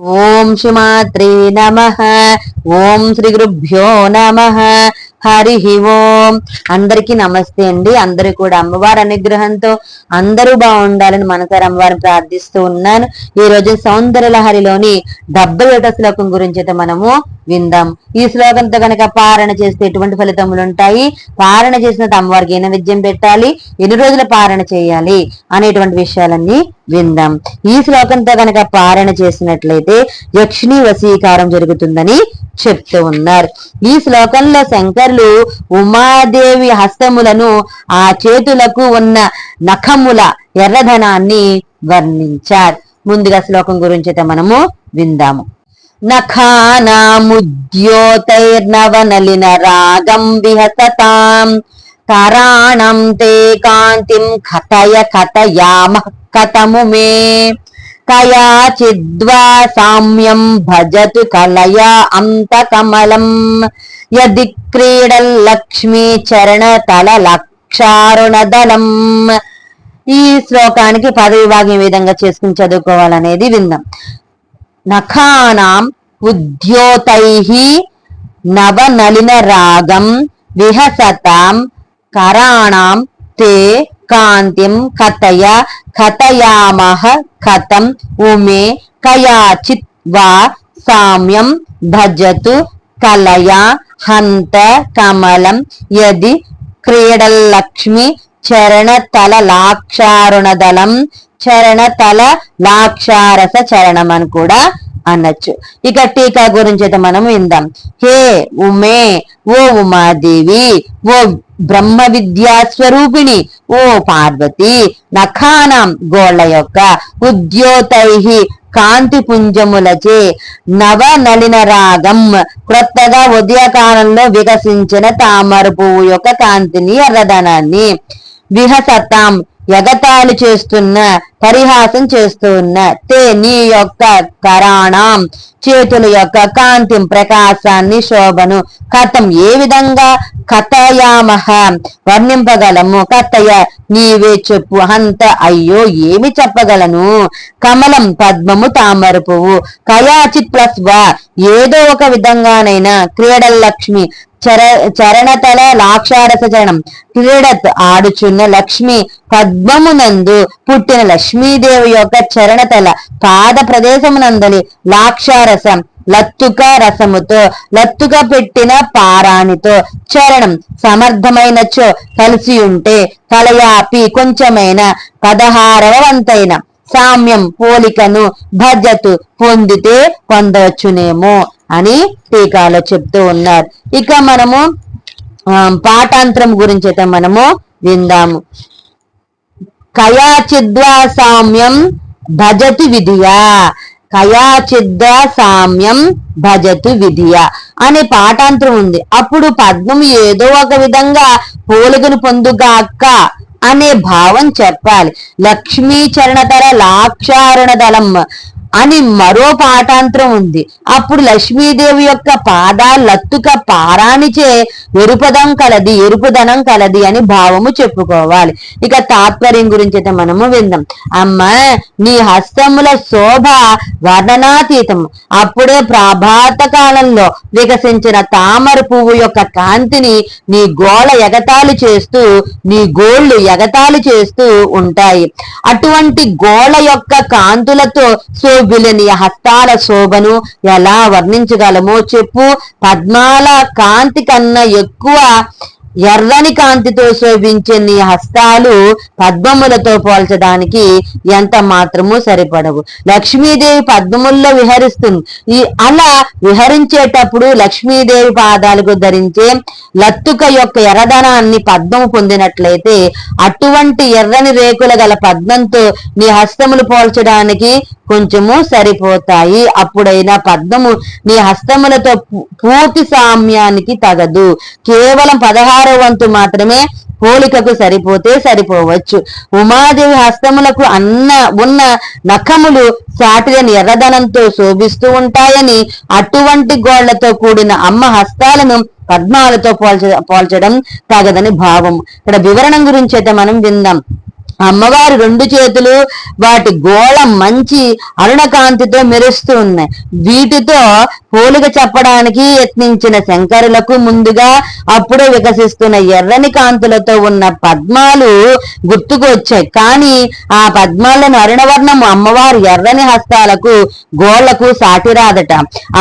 ఓం శ్రీమాత్రే నమ. ఓం శ్రీ గురుభ్యో నమ. హరి ఓం. అందరికీ నమస్తే అండి. అందరూ కూడా అమ్మవారి అనుగ్రహంతో అందరూ బాగుండాలని మనసారి అమ్మవారిని ప్రార్థిస్తూ ఉన్నాను. ఈ రోజు సౌందర్య లహరిలోని డెబ్బై శ్లోకం గురించి అయితే మనము విందాం. ఈ శ్లోకంతో కనుక పారణ చేస్తే ఎటువంటి ఫలితములు ఉంటాయి పారణ చేసిన అమ్మవారికి ఏ నైవేద్యం పెట్టాలి? ఎన్ని రోజుల పారణ చేయాలి? అనేటువంటి విషయాలన్నీ విందాం. ఈ శ్లోకంతో కనుక పారణ చేసినట్లయితే యక్షిణి వశీకారం జరుగుతుందని చెప్తూ ఉన్నారు. ఈ శ్లోకంలో శంకర్లు ఉమాదేవి హస్తములను ఆ చేతులకు ఉన్న నఖముల ఎర్రధనాన్ని వర్ణించారు. ముందుగా శ్లోకం గురించి అయితే మనము విందాము. నఖానాముద్యోతైర్నవనలిన రాగం విహసతాం తరాణం తే కాంతిం కథయ కథయామ కథము మే కయాచిద్వా సామ్యం భజతు కలయా అంతకమలం యది క్రీడల్లక్ష్మీ చరణ తల లక్షారుణదలం ఈ శ్లోకానికి పదవిభాగం ఏ విధంగా చేసుకుని చదువుకోవాలనేది విందాం నఖానాం ఉద్యోతై నవనలిన రాగం విహసతాం కరాణాం తే కాంతిం కథయ కథయామహ కథం ఉమే కయాచిత్ వా సామ్యం భజతు కలయా హంత కమలం యది క్రీడల్లక్ష్మి చరణతల చరణ తల లాక్షారస చరణం అని కూడా అనొచ్చు. ఇక టీకా గురించి అయితే మనం విందాం. హే ఉమే ఓ ఉమాదేవి ఓ బ్రహ్మ విద్యా స్వరూపిణి ఓ పార్వతి నఖానం గోళ్ళ యొక్క ఉద్యోతై కాంతి పుంజములచే నవ నలిన రాగం క్రొత్తగా ఉదయకాలంలో వికసించిన తామర పువ్వు యొక్క కాంతిని ఎర్రదనాన్ని విహసతాం ఎగతాళి చేస్తున్న పరిహాసం చేస్తున్న తే నీ యొక్క కరాణం చేతుల యొక్క కాంతిం ప్రకాశాన్ని శోభను. కథం ఏ విధంగా? కథయామహ. వర్ణింపగలము కథయ. నీవే చెప్పు. హంత అయ్యో ఏమి చెప్పగలను? కమలం పద్మము తామర పువ్వు. కయాచిత్ ప్లస్ వా. ఏదో ఒక విధంగానైనా క్రీడల లక్ష్మి చర చరణతల లాక్షారస చరణం క్రీడత్ ఆడుచున్న లక్ష్మి పద్మమునందు పుట్టిన లక్ష్మీదేవి యొక్క చరణతల పాద ప్రదేశమునందలి లాక్షారసం లత్తుక రసముతో లత్తుక పెట్టిన పారానితో చరణం సమర్థమైనచో కలిసి ఉంటే కలయాపి కొంచెమైన పదహారవ వంతైన సామ్యం పోలికను భజతు పొందితే పొందవచ్చునేమో అని టీకాలో చెప్తూ ఉన్నారు. ఇక మనము పాఠాంతరం గురించి అయితే మనము విందాము. కయాచిద్వా సామ్యం భజతి విధియా. కయాచిద్ద సామ్యం భజతు విధియ అనే పాఠాంతరం ఉంది. అప్పుడు పద్మం ఏదో ఒక విధంగా పోలికను పొందుగాక అనే భావం చెప్పాలి. లక్ష్మీ దళ లాక్షారణ దళం అని మరో పాఠాంతరం ఉంది. అప్పుడు లక్ష్మీదేవి యొక్క పాదాలత్తుక పారానిచే ఎరుపదం కలది ఎరుపుదనం కలది అని భావము చెప్పుకోవాలి. ఇక తాత్పర్యం గురించి అయితే మనము విందాం. అమ్మ నీ హస్తముల శోభ వర్ణనాతీతం అప్పుడే ప్రభాత కాలంలో వికసించిన తామర పువ్వు యొక్క కాంతిని నీ గోళ ఎగతాలు చేస్తూ నీ గోళ్ళు ఎగతాలు చేస్తూ ఉంటాయి. అటువంటి గోళ యొక్క కాంతులతో శోభిలని హస్తాల శోభను ఎలా వర్ణించగలమో చెప్పు. పద్మాల కాంతి కన్నా ఎక్కువ ఎర్రని కాంతితో శోభించే నీ హస్తాలు పద్మములతో పోల్చడానికి ఎంత మాత్రము సరిపడవు. లక్ష్మీదేవి పద్మముల్లో విహరిస్తుంది. ఈ అలా విహరించేటప్పుడు లక్ష్మీదేవి పాదాలకు ధరించే లత్తుక యొక్క ఎర్రదనాన్ని పద్మము పొందినట్లయితే అటువంటి ఎర్రని రేకుల గల పద్మంతో నీ హస్తములు పోల్చడానికి కొంచెము సరిపోతాయి. అప్పుడైనా పద్మము నీ హస్తములతో పూర్తి సామ్యానికి తగదు. కేవలం పదహారు వంతు మాత్రమే పోలికకు సరిపోతే సరిపోవచ్చు. ఉమాదేవి హస్తములకు అన్న ఉన్న నఖములు సాటిలని ఎర్రదనంతో శోభిస్తూ ఉంటాయని అటువంటి గోళ్ళతో కూడిన అమ్మ హస్తాలను పద్మాలతో పోల్చ పోల్చడం తగదని భావం. ఇక్కడ వివరణం గురించి అయితే మనం విందాం. అమ్మవారి రెండు చేతులు వాటి గోళ మంచి అరుణకాంతితో మెరుస్తూ ఉన్నాయి. వీటితో పోలిక చెప్పడానికి యత్నించిన శంకరులకు ముందుగా అప్పుడే వికసిస్తున్న ఎర్రని కాంతులతో ఉన్న పద్మాలు గుర్తుకు వచ్చాయి కానీ ఆ పద్మాలను అరుణవర్ణం అమ్మవారి ఎర్రని హస్తాలకు గోళ్ళకు సాటిరాదట.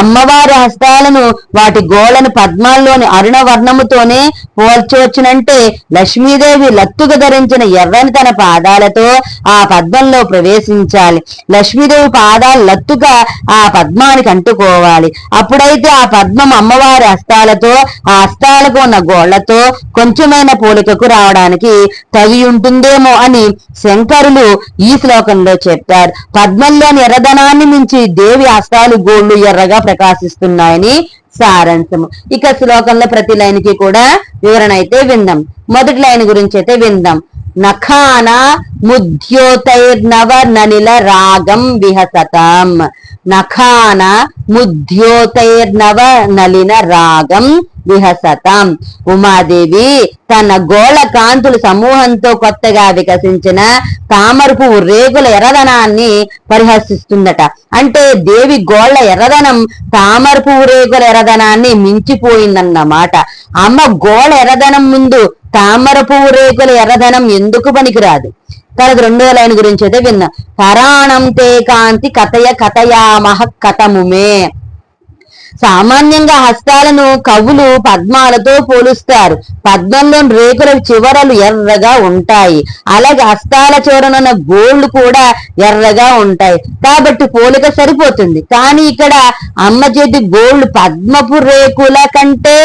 అమ్మవారి హస్తాలను వాటి గోళ్ళను పద్మాల్లోని అరుణవర్ణముతోనే పోల్చవచ్చునంటే లక్ష్మీదేవి లత్తుగా ధరించిన ఎర్రని తన పాదాలతో ఆ పద్మంలో ప్రవేశించాలి. లక్ష్మీదేవి పాదాలు లత్తుగా ఆ పద్మానికి అంటుకోవాలి. అప్పుడైతే ఆ పద్మం అమ్మవారి హస్తాలతో ఆ హస్తాలకు ఉన్న గోళ్ళతో కొంచెమైన పోలికకు రావడానికి తగి ఉంటుందేమో అని శంకరులు ఈ శ్లోకంలో చెప్పారు పద్మంలోని ఎర్రదనాన్ని మించి దేవి హస్తాలు గోళ్ళు ఎర్రగా ప్రకాశిస్తున్నాయని సారాంశము. ఇక శ్లోకంలో ప్రతి లైన్కి కూడా వివరణ అయితే విందాం. మొదటి లైన్ గురించి అయితే విందాం. నఖాన ముద్యోతైర్నవ ననిల రాగం విహసతం. నఖాన ముద్యోతైర్నవ నలిన రాగం విహసతం. ఉమాదేవి తన గోళ కాంతుల సమూహంతో కొత్తగా వికసించిన తామరపు రేగుల ఎర్రదనాన్ని పరిహసిస్తుందట. అంటే దేవి గోళ్ళ ఎర్రదనం తామరపు రేగుల ఎర్రదనాన్ని మించిపోయిందన్నమాట. అమ్మ గోళ ఎర్రదనం ముందు తామర పువ్వు రేకుల ఎర్రదనం ఎందుకు పనికిరాదు? తర్వాత రెండో లైన్ గురించి అయితే విన్నా. పరాణం తే కాంతి కథయ కథయామహ కథముమే. సామాన్యంగా హస్తాలను కవులు పద్మాలతో పోలుస్తారు. పద్మంలో రేకుల చివరలు ఎర్రగా ఉంటాయి. అలాగే హస్తాల చివరనున్న గోళ్ళు కూడా ఎర్రగా ఉంటాయి. కాబట్టి పోలిక సరిపోతుంది. కానీ ఇక్కడ అమ్మ చేతి గోళ్ళు పద్మపు రేకుల కంటే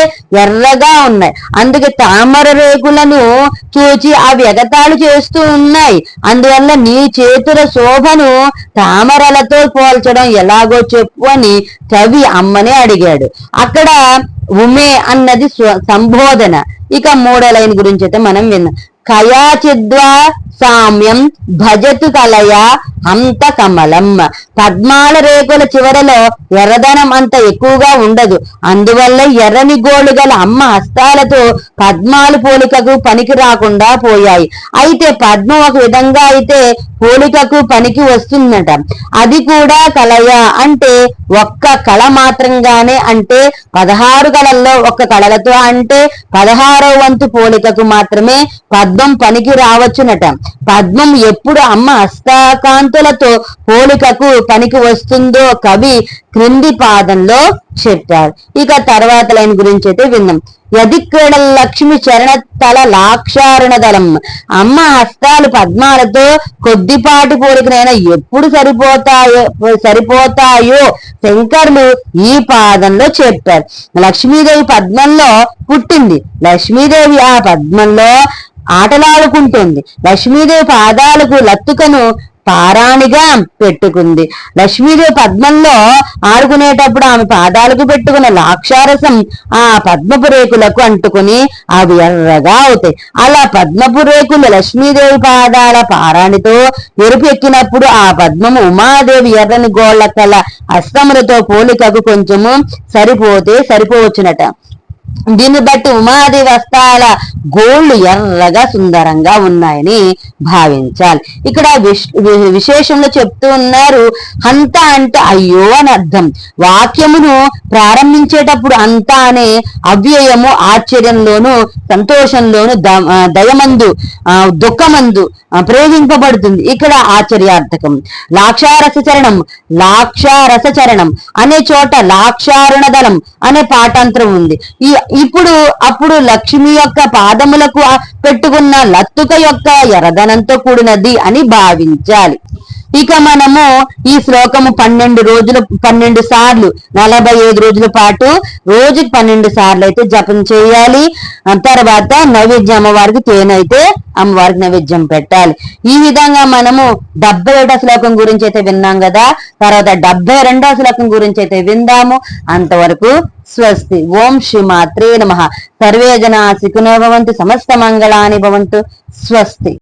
ఎర్రగా ఉన్నాయి. అందుకే తామర రేకులను చూచి అవి ఎగతాళు చేస్తూ ఉన్నాయి. అందువల్ల నీ చేతుల శోభను తామరలతో పోల్చడం ఎలాగో చెప్పు అని కవి అమ్మనే అడిగాడు. అక్కడ ఉమే అన్నది సంబోధన. ఇక మూడో లైన్ గురించి అయితే మనం విన్నాం. కయాచిద్వా సామ్యం భజతు తలయ అంత కమలం. పద్మాల రేకుల చివరలో ఎర్రదనం అంత ఎక్కువగా ఉండదు. అందువల్ల ఎర్రని గోళ్ళు గల అమ్మ హస్తాలతో పద్మాలు పోలికకు పనికి రాకుండా పోయాయి. అయితే పద్మం ఒక విధంగా అయితే పోలికకు పనికి వస్తుందట. అది కూడా కలయ? అంటే ఒక్క కళ మాత్రంగానే అంటే పదహారు కళల్లో ఒక్క కళలతో అంటే పదహారో వంతు పోలికకు మాత్రమే పద్మం పనికి రావచ్చునట. పద్మం ఎప్పుడు అమ్మ హస్తకాంతులతో పోలికకు పనికి వస్తుందో కవి క్రింది పాదంలో చెప్పారు. ఇక తర్వాత లైన్ గురించి అయితే విన్నాం యదిక్రీడ లక్ష్మి చరణ తల లాక్షారుణ దళం. అమ్మ హస్తాలు పద్మాలతో కొద్దిపాటి పోలికనైనా ఎప్పుడు సరిపోతాయో సరిపోతాయో శంకర్లు ఈ పాదంలో చెప్పారు. లక్ష్మీదేవి పద్మంలో పుట్టింది. లక్ష్మీదేవి ఆ పద్మంలో ఆటలాడుకుంటుంది. లక్ష్మీదేవి పాదాలకు లత్తుకను పారాణిగా పెట్టుకుంది. లక్ష్మీదేవి పద్మంలో ఆడుకునేటప్పుడు ఆమె పాదాలకు పెట్టుకున్న లాక్షారసం ఆ పద్మపు రేకులకు అంటుకుని అవి ఎర్రగా అవుతాయి. అలా పద్మపు రేకులు లక్ష్మీదేవి పాదాల పారాణితో ఎరుపు ఎక్కినప్పుడు ఆ పద్మము ఉమాదేవి ఎర్రని గోళ్ళ కల అస్తములతో పోలికకు కొంచెము సరిపోతే సరిపోవచ్చునట. దీన్ని బట్టి ఉమాది వస్త్రాల గోళ్ళు ఎర్రగా సుందరంగా ఉన్నాయని భావించాలి. ఇక్కడ విశేషంలో చెప్తూ ఉన్నారు హంత అంటే అయ్యో అని అర్థం. వాక్యమును ప్రారంభించేటప్పుడు అంత అనే అవ్యయము ఆశ్చర్యంలోను సంతోషంలోను దయమందు దుఃఖమందు ప్రయోగింపబడుతుంది ఇక్కడ ఆశ్చర్యార్థకం. లాక్షారస చరణం లాక్షారస చరణం అనే చోట లాక్షారుణ దళం అనే పాఠాంతరం ఉంది. ఈ ఇప్పుడు అప్పుడు లక్ష్మి యొక్క పాదములకు పెట్టుకున్న లత్తుక యొక్క ఎరదనంతో కూడినది అని భావించాలి. ఇక మనము ఈ శ్లోకము పన్నెండు రోజులు పన్నెండు సార్లు నలభై ఐదు రోజుల పాటు రోజుకి పన్నెండు సార్లు అయితే జపం చేయాలి. తర్వాత నైవేద్యం అమ్మవారికి తేనైతే అమ్మవారికి నైవేద్యం పెట్టాలి. ఈ విధంగా మనము డెబ్బై ఏడో శ్లోకం గురించి అయితే విన్నాం కదా. తర్వాత డెబ్బై రెండో శ్లోకం గురించి అయితే విందాము. అంతవరకు స్వస్తి. ఓం శ్రీ మాత్రే నమ. సర్వే జనా సుఖినో భవంతు. సమస్త మంగళాని భవంతు. స్వస్తి.